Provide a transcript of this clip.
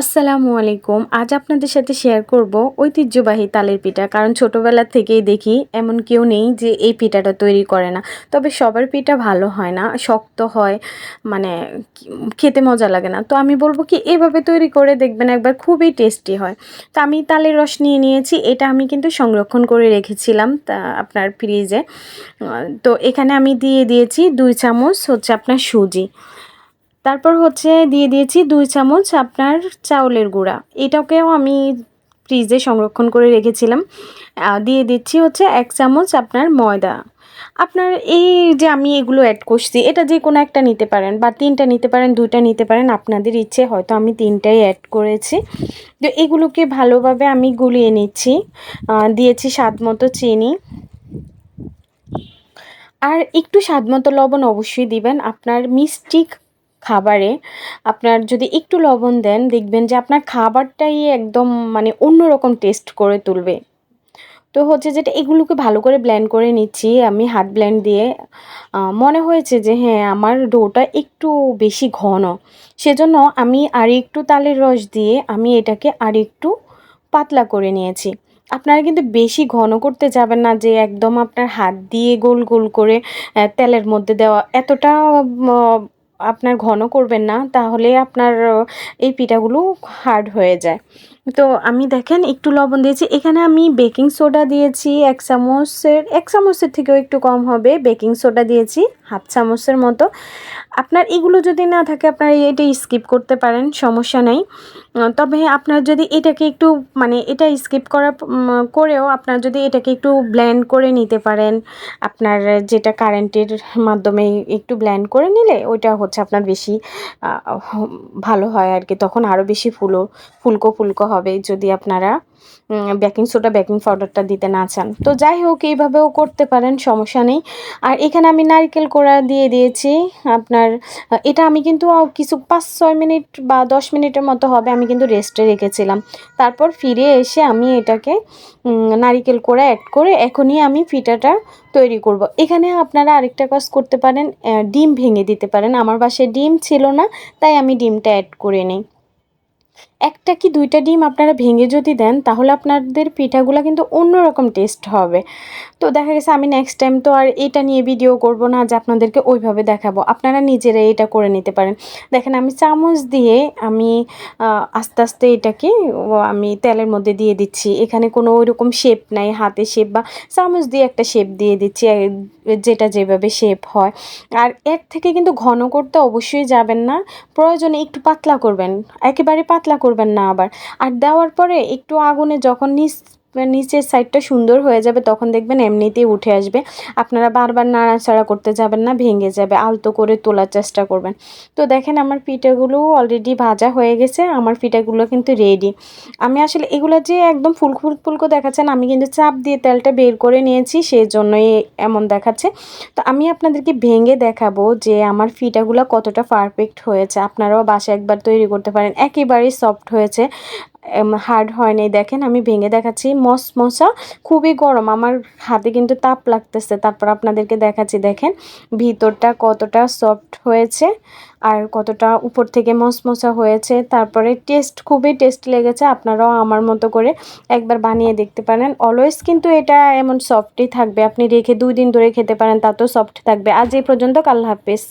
আসসালামু আলাইকুম। আজ আপনাদের সাথে শেয়ার করব ঐতিহ্যবাহী তালের পিঠা। কারণ ছোটোবেলা থেকেই দেখি এমন কেউ নেই যে এই পিঠাটা তৈরি করে না। তবে সবার পিঠা ভালো হয় না, শক্ত হয় মানে খেতে মজা লাগে না। তো আমি বলব কি, এভাবে তৈরি করে দেখবেন একবার খুবই টেস্টি হয়। তো আমি তালের রস নিয়ে নিয়েছি, এটা আমি কিন্তু সংরক্ষণ করে রেখেছিলাম তা আপনার ফ্রিজে তো এখানে আমি দিয়ে দিয়েছি দুই চামচ হচ্ছে আপনার সুজি। তারপর হচ্ছে দিয়ে দিয়েছি দুই চামচ আপনার চাউলের গুঁড়া। এটাকেও আমি ফ্রিজে সংরক্ষণ করে রেখেছিলাম। দিয়ে দিচ্ছি হচ্ছে এক চামচ আপনার ময়দা। আপনার এই যে আমি এগুলো অ্যাড করছি, এটা যে কোনো একটা নিতে পারেন বা তিনটা নিতে পারেন, দুইটা নিতে পারেন, আপনাদের ইচ্ছে, হয়তো আমি তিনটাই অ্যাড করেছি। তো এগুলোকে ভালোভাবে আমি গুলিয়ে নিচ্ছি। দিয়েছি স্বাদ মতো চিনি। আর একটু স্বাদ মতো লবণ অবশ্যই দিবেন। আপনার মিষ্টি খাবারে আপনার যদি একটু লবণ দেন, দেখবেন যে আপনার খাবারটাই একদম মানে অন্যরকম টেস্ট করে তুলবে। তো হচ্ছে যেটা, এগুলোকে ভালো করে ব্লেন্ড করে নিচ্ছি আমি হাত ব্ল্যান্ড দিয়ে। মনে হয়েছে যে হ্যাঁ আমার ডোটা একটু বেশি ঘন। সেজন্য আমি আর একটু তালের রস দিয়ে আমি এটাকে আর একটু পাতলা করে নিয়েছি। আপনারা কিন্তু বেশি ঘন করতে যাবেন না যে একদম আপনার হাত দিয়ে গোল গোল করে তেলের মধ্যে দেওয়া। এতটা আপনার ঘন করবেন না তাহলে আপনার এই পিঠাগুলো হার্ড হয়ে যায়। তো আমি দেখেন একটু লবণ দিয়েছি। এখানে আমি বেকিং সোডা দিয়েছি এক চামচের এক চামচের থেকেও একটু কম হবে। বেকিং সোডা দিয়েছি হাফ চামচের মতো। আপনার এগুলো যদি না থাকে, আপনারা এটা স্কিপ করতে পারেন, সমস্যা নেই। তবে আপনার যদি এটাকে একটু মানে এটা স্কিপ করা করেও আপনার যদি এটাকে একটু ব্ল্যান্ড করে নিতে পারেন, আপনার যেটা কারেন্টের মাধ্যমে একটু ব্ল্যান্ড করে নিলে ওইটা হচ্ছে আপনার বেশি ভালো হয় আর কি। তখন আরও বেশি ফুলো, ফুলকো ফুলকো হবে যদি আপনারা বেকিং সোডা বেকিং পাউডারটা দিতে না চান। তো যাই হোক, এইভাবেও করতে পারেন, সমস্যা নেই। আর এখানে আমি নারকেল কোড়া দিয়ে দিয়েছি। আপনার, এটা আমি কিন্তু কিছু পাঁচ, ছয় মিনিট বা দশ মিনিটের মতো হবে, আমি কিন্তু রেস্টে রেখেছিলাম। তারপর ফিরে এসে আমি এটাকে নারিকেল কোড়া অ্যাড করে এখনই আমি ফিটাটা তৈরি করব। এখানে আপনারা আরেকটা কাজ করতে পারেন ডিম ভেঙে দিতে পারেন। আমার বাসায় ডিম ছিল না, তাই আমি ডিমটা অ্যাড করে নিই। একটা কি দুইটা ডিম আপনারা ভেঙে যদি দেন, তাহলে আপনাদের পিঠাগুলো কিন্তু অন্যরকম টেস্ট হবে। তো দেখা গেছে আমি নেক্সট টাইম তো আর এটা নিয়ে ভিডিও করব না, যে আপনাদেরকে ওইভাবে দেখাবো। আপনারা নিজেরাই এটা করে নিতে পারেন। দেখেন, আমি চামচ দিয়ে আমি আস্তে আস্তে এটাকে আমি তেলের মধ্যে দিয়ে দিচ্ছি। এখানে কোনো ওইরকম শেপ নাই, হাতে শেপ বা চামচ দিয়ে একটা শেপ দিয়ে দিচ্ছি যেটা যেভাবে শেপ হয়। আর এর থেকে কিন্তু ঘন করতে অবশ্যই যাবেন না। প্রয়োজনে একটু পাতলা করবেন। একেবারে পাতলা করবেন না আবার। আর দেওয়ার পরে একটু আগুনে যখন নিচ নিচের সাইডটা সুন্দর হয়ে যাবে, তখন দেখবেন এমনিতেই উঠে আসবে। আপনারা বারবার নাড়াচাড়া করতে যাবেন না, ভেঙে যাবে। আলতো করে তোলার চেষ্টা করবেন। তো দেখেন আমার পিঠাগুলো অলরেডি ভাজা হয়ে গেছে, আমার পিঠাগুলো কিন্তু রেডি আমি আসলে এগুলো যে একদম ফুলকো ফুলকো দেখাচ্ছেন আমি কিন্তু চাপ দিয়ে তেলটা বের করে নিয়েছি সেই জন্যই এমন দেখাচ্ছে। তো আমি আপনাদেরকে ভেঙে দেখাবো যে আমার ফিটাগুলো কতটা পারফেক্ট হয়েছে। আপনারাও বাসায় একবার তৈরি করতে পারেন। একেবারেই সফট হয়েছে। হার্ড হয়নি দেখেন, আমি ভেঙে দেখাচ্ছি। মশমশা খুবই গরম। আমার হাতে কিন্তু তাপ লাগতেছে। তারপর আপনাদেরকে দেখাচ্ছি, দেখেন, ভিতরটা কতটা সফট হয়েছে আর কতটা উপর থেকে মশমশা হয়েছে। তারপরে টেস্ট খুবই টেস্ট লেগেছে। আপনারাও আমার মতো করে একবার বানিয়ে দেখতে পারেন। অলওয়েজ কিন্তু এটা এমন সফটই থাকবে। আপনি রেখে দুই দিন ধরে খেতে পারেন, তাতেও সফট থাকবে। আজ এই পর্যন্ত, আল্লাহ হাফেজ।